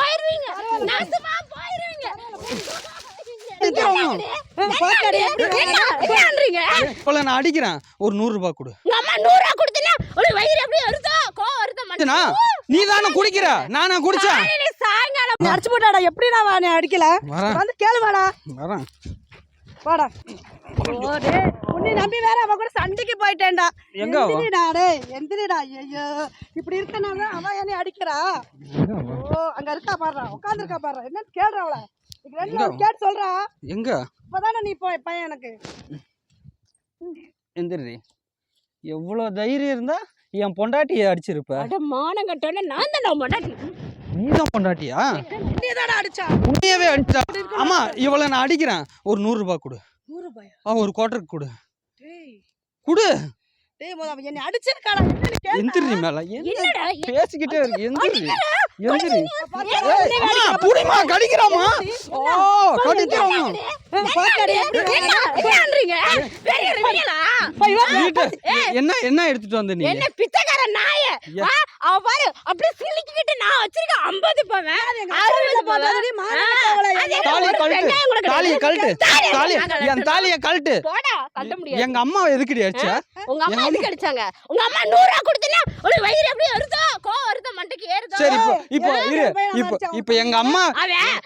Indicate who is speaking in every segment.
Speaker 1: போயிருவீங்க நாசமா
Speaker 2: அடிக்கிறேன். ஒரு நூறு ரூபாய் கொடு.
Speaker 1: நூறு ரூபா கொடுத்தீங்கன்னா ஒரு வயிறு எப்படி வருதோ? கோவம் வருதோ
Speaker 2: நீ தானே குடிக்கிற. நானா குடிச்சேன்.
Speaker 1: சாயங்காலம்
Speaker 3: அடிச்சு போட்டாடா எப்படி நான் நீ அடிக்கல? வந்து கேளு வாடா.
Speaker 2: வரேன்.
Speaker 3: வாடா. உன்னை நம்பி வேற அவ கூட சண்டைக்கு போயிட்டேன்டா.
Speaker 2: எங்க?
Speaker 3: எந்திரிடா டேய் எந்திரிடா ஐயோ இப்படி இருக்கனால அவ? என்னை அடிக்கிறா? ஓ அங்க இருக்கா பாருடா உட்காந்துருக்கா பாருடா. என்னன்னு கேளுடா அவளை. ரெண்டு கேட்டு சொல்றா.
Speaker 2: எங்க?
Speaker 3: இப்பதானே நீ போய் பையன் எனக்கு.
Speaker 2: எந்திரி எவ்வளோ தைரியம் இருந்தா என் பொண்டாட்டியை அடிச்சிருப்ப.
Speaker 1: அட மானம் கட்டோன்னே நான் தான் பொண்டாட்டி.
Speaker 2: நீ தான் பொண்டாட்டியா
Speaker 3: அடிச்சா
Speaker 2: உன்னையவே அடிச்சா ஆமா இவளை நான் அடிக்கிறேன் ஒரு நூறு ரூபாய் கொடு
Speaker 3: நூறு ரூபாயா
Speaker 2: ஆ ஒரு குவார்டருக்கு கொடு குடு
Speaker 3: டேய் முத அவ என்னை அடிச்சிருக்காடா என்ன நீ கேளு
Speaker 2: எந்திரி மேல என்ன
Speaker 1: என்னடா
Speaker 2: பேசிக்கிட்டே இருக்கு எந்திரி எந்திரி
Speaker 3: ஏய்,
Speaker 2: அம்மா புடிமா கடிக்கிறாமா ஓ கடிக்கிறாமா
Speaker 3: பாக்காடி எப்படி
Speaker 1: என்ன என்னன்றீங்க பெரிய இருக்கீங்களா
Speaker 2: வீட்டு என்ன என்ன எடுத்துட்டு வந்த நீ
Speaker 1: என்ன பிச்சைக்கார நாய அவ பாரு அப்படியே ஐம்பது பவன் அறுபது பவன் ஒரு
Speaker 2: கழட்டு. கழட்டு. என் தாலியை கழட்டு.
Speaker 1: போடா கட்ட முடியாது.
Speaker 2: எங்க அம்மாவை எதுக்குடி அடிச்ச?
Speaker 1: உங்க அம்மா எதுக்கு அடிச்சாங்க? உங்க அம்மா நூறு ரூபா கொடுத்தீங்கன்னா ஒரு வயிறு எப்படி வருதோ கோவம் வருதோ? மண்டைக்கு ஏறுதோ?
Speaker 2: சரி இப்போ இப்போ இரு. இப்போ? இப்போ எங்க அம்மா
Speaker 1: அவன்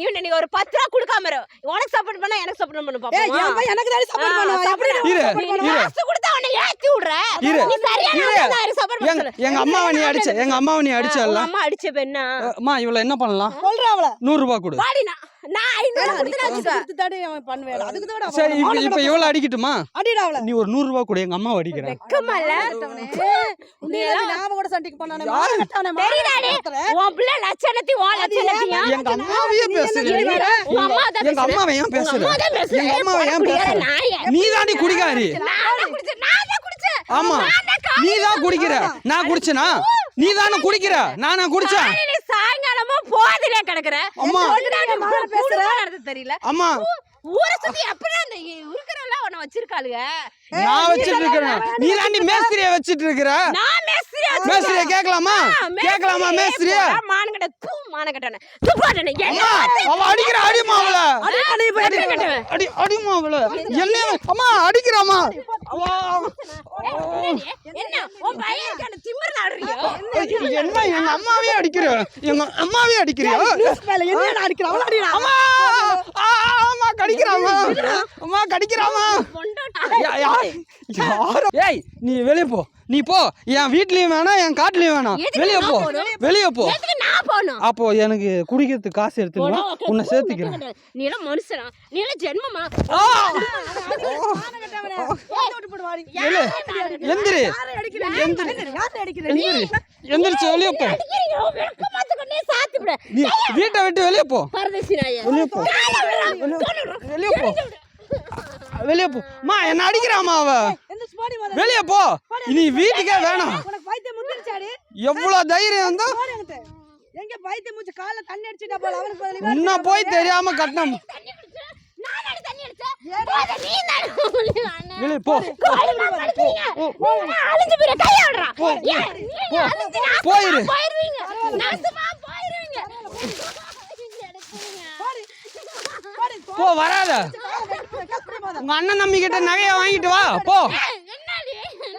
Speaker 1: இவன் நீ ஒரு பத்து ரூபா கொடுக்காம இரு உனக்கு சப்போர்ட் பண்ணா எனக்கு சப்போர்ட் பண்ணு
Speaker 3: ஏய்,
Speaker 1: பாப்போமா
Speaker 3: என் பையன் எனக்கு தானே support பண்ணுவான். எப்படி நான்
Speaker 2: இரு,
Speaker 3: support பண்ணுவேன்?
Speaker 1: காசு கொடுத்தா அவனை ஏத்தி விடுற
Speaker 2: இரு.
Speaker 1: நீ சரியான
Speaker 2: இரு.
Speaker 1: ஆளு எனக்கு support பண்ண
Speaker 2: எங்க. எங்க அம்மாவை நீ அடிச்ச எங்க அம்மாவை நீ அடிச்சல்ல
Speaker 1: அம்மா அடிச்ச பெண்ணா
Speaker 2: அம்மா இவள என்ன பண்ணலாம்
Speaker 3: சொல்றா அவளை.
Speaker 2: நூறு ரூபாய் கொடு
Speaker 1: பாடி நான் ஐநூறு
Speaker 3: அவன். அதுக்கு அவன்
Speaker 2: சரி இப்போ இவள அடிக்கட்டுமா?
Speaker 3: அடிடா அவளை.
Speaker 2: நீ ஒரு நூறு ரூபாய் கொடு எங்க அம்மாவை அடிக்கிறேன்
Speaker 1: வெக்கமா இல்ல?
Speaker 3: ஏய், எல்லாம் கூட சண்டைக்கு
Speaker 1: தெரியுதாடி? உன் பிள்ளை உன்
Speaker 2: எங்க அம்மாவையே
Speaker 1: அம்மா தான்
Speaker 2: எங்க அம்மாவை ஏன்
Speaker 1: உங்க
Speaker 2: பேசுற?
Speaker 1: அம்மா தான் பேசுறா.
Speaker 2: எங்க அம்மாவை ஏன்
Speaker 1: குடிக்கிற?
Speaker 2: பேசுற?
Speaker 1: நாயே.
Speaker 2: நீ தாண்டி குடிகாரி
Speaker 1: நான் தான் குடிச்சேன், நான் தான் குடிச்சேன்.
Speaker 2: ஆமா.
Speaker 1: நான் தான் கா-
Speaker 2: நீ தான் குடிக்கிற. நான் குடிச்சனா. நீ தானே குடிக்கிற? நானா குடிச்சேன்.
Speaker 1: போதிலே கிடக்குற
Speaker 2: அம்மா.
Speaker 1: பேசுற பேசுற தெரியல
Speaker 2: அம்மா
Speaker 1: ஊரை சுத்தி அப்படியே அந்த உன்னை வச்சிருக்காளுங்க
Speaker 2: நான் வச்சிட்டு இருக்கிறேன் நீ தாண்டி மேஸ்திரிய வச்சிட்டு இருக்கிற
Speaker 1: நான் மேஸ்திரி
Speaker 2: மேஸ்திரிய கேட்கலாமா கேட்கலாமா மேஸ்திரிய
Speaker 1: மானகட்ட தூ மானகட்டன துப்பாட்டன
Speaker 2: அம்மா அவ அடிக்கிற
Speaker 3: நீ போய் அடி.
Speaker 2: அடி அடிமா அவள என்ன அம்மா அடிக்கிறாமா
Speaker 1: என்ன உன்
Speaker 2: என்ன? எங்க அம்மாவே அடிக்கிற. எங்க அம்மாவே அடிக்கிறியா?
Speaker 3: என்னையடா அடிக்கிற? அவளை அடிடா.
Speaker 2: அம்மா ஆ, அம்மா கடிக்கிறாமா அம்மா கடிக்கிறாமா யா- யா- யாரோ? ஏய் நீ வெளிய போ. நீ போ. என் வீட்லயும் வேணாம் என் காட்டுலயும் வேணாம். வெளிய போ? வெளிய போ.
Speaker 1: எதுக்கு நான் போகணும்?
Speaker 2: அப்போ எனக்கு குடிக்கிறதுக்கு காசு எடுத்துக்கணும்
Speaker 1: போடா,
Speaker 2: உன்னை சேர்த்துக்கிறேன்.
Speaker 1: நீ எல்லாம் மனுஷனா? நீ எல்லாம் ஜென்மமா?
Speaker 3: விட்டு போடு வாடி.
Speaker 2: எழு. எந்திரி.
Speaker 3: யாரை அடிக்கிற?
Speaker 2: எந்திரி.
Speaker 3: யாரை அடிக்கிற? நீ
Speaker 2: எந்திரி. எந்திரிச்சு வெளிய போ.
Speaker 1: அடிக்கிறீங்க வெக்கமாத்துக்கொண்டே சாத்தி விட.
Speaker 2: நீ வீட்டை விட்டு வெளிய போ. வெளிய போ. வெளிய போ. வெளிய போ. அம்மா என்ன அடிக்கிறாமா அவ. வெளிய போ. நீ வீட்டுக்கே வேணாம்.
Speaker 3: உனக்கு பைத்தியம் முத்திருச்சாடி?
Speaker 2: எவ்வளவு தைரியம் இருந்தா.
Speaker 3: எங்க பைத்தியம் மூச்சு? காலைல தண்ணி அடிச்சுட்டா போல அவனுக்கு
Speaker 2: இன்னும் போய் தெரியாம கட்டணும்
Speaker 1: போயிரு
Speaker 2: போ வராத. உங்க அண்ணன் நம்பி கிட்ட நகைய வாங்கிட்டு வா. போ.